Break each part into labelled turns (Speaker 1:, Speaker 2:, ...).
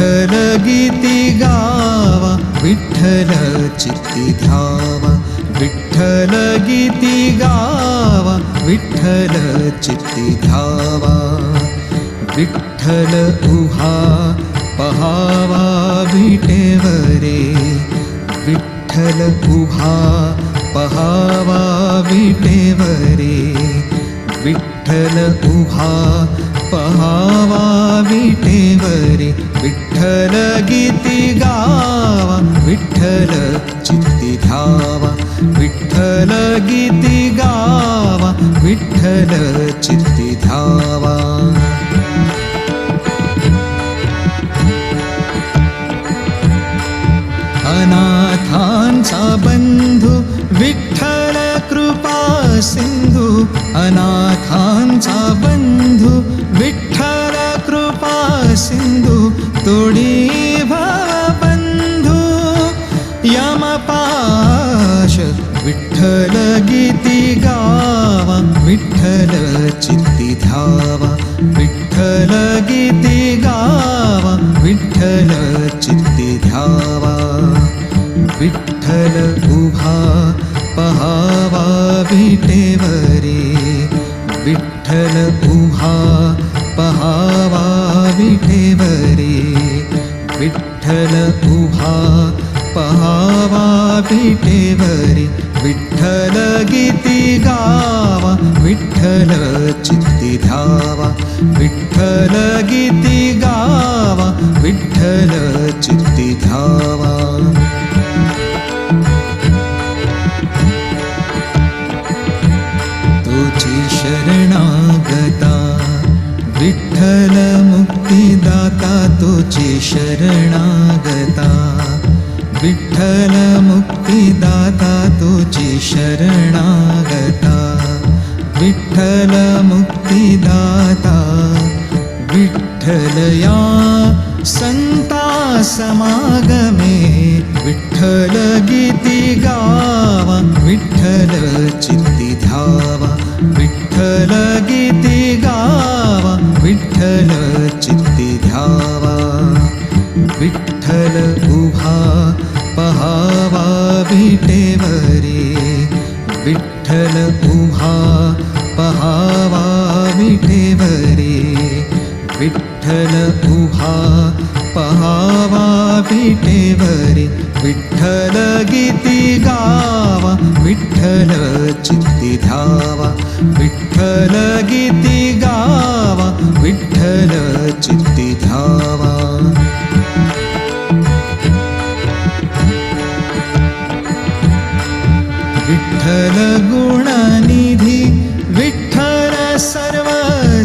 Speaker 1: विठ्ठल गीती गावा विठ्ठल चित्ती धावा विठ्ठल गीती गावा विठ्ठल चित्ती धावा विठ्ठल उहा पहावा विटेवरे. विठ्ठल उहा पहावा विटेवरे. विठ्ठल उभा पहावा गीती गावा विठ्ठल चित्ती धावा. विठ्ठल गीती गावा विठ्ठल चित्ती धावा. अनाथांचा बंधू विठ्ठल कृपा सिंधू. अनाथांचा बंधू विठ्ठल कृपा सिंधू. तोडी विठ्ठल चित्ती धावा विठ्ठल गीती गावा विठ्ठल चित्ती धावा. विठ्ठल उभा पहावा विटेवरे विठ्ठल उभा पहावा विटेवरे विठ्ठल उभा पहावा विटेवरे विठ्ठल गीती गावा. विठ्ठल चित्ती धावा विठ्ठल गीती गावा विठ्ठल चित्ती धावा शरणागता विठ्ठल मुक्तिदाता तुझी शरणागता विठ्ठल मुक्तिदाता तुझी शरणागता विठ्ठल मुक्तिदाता विठ्ठल या संता समागमे विठ्ठल गीती गावा विठ्ठल चित्ती धावा विठ्ठल गीती गावा विठ्ठल चित्ती धावा विठ्ठल उभा पहावा विटेवरे विठ्ठल उभा पहावा विटेवरे विठ्ठल उभा पहावा विटेवरे विठ्ठल गीती गावा विठ्ठल चित्ती धावा. विठ्ठल गीती गावा विठ्ठल चित्ती धावा. विठ्ठल गुणनिधी विठ्ठल सर्व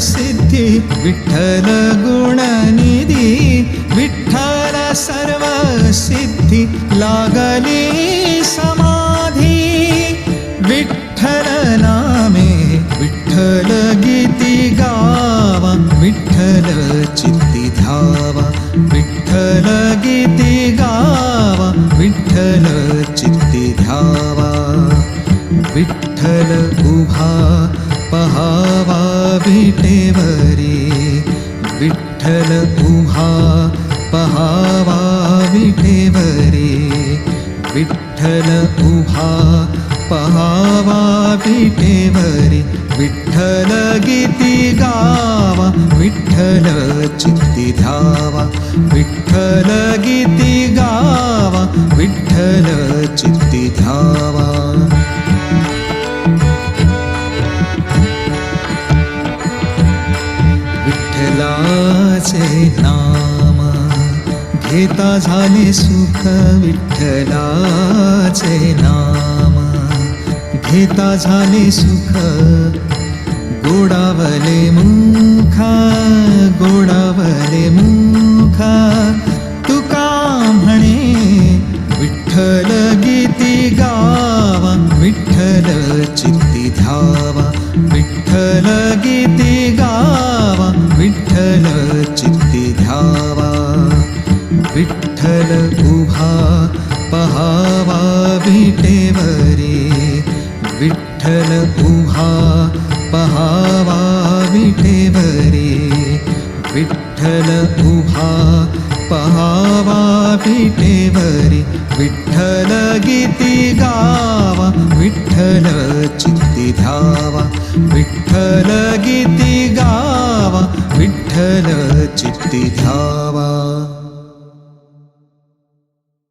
Speaker 1: सिद्धी विठ्ठल गुणनिधी विठ्ठल सर्व सिद्धी लागली समाधी। विठ्ठल नामे विठ्ठल गीती गावा विठ्ठल चित्ती धावा। विठ्ठल गीती गावा विठ्ठल चित्ती धावा। विठ्ठल उभा पहावा विटेवरे विठ्ठल उभा पहावा विटेवरे विठ्ठल उभा पहावा विटेवरे विठ्ठल गीती गावा विठ्ठल चित्ती धावा. विठ्ठल गीती गावा विठ्ठल चित्ती धावा. विठ्ठलाचे नाम घेता झाले सुख विठ्ठलाचे नाम घेता झाले सुख गोडावले मुखा गोडावले मुखा. तुका म्हणे विठ्ठल गीती गावा विठ्ठल चित्ती धावा. विठ्ठल गीती गावा. विठ्ठल चित्ती धावा विठ्ठल उभा पहावा विटेवरी. विठ्ठल उभा पहावा विटेवरी. विठ्ठल उभा पहावा विटेवरी. विठ्ठल गीती गावा विठ्ठल चित्ती धावा. विठ्ठल गीती चित्ती धावा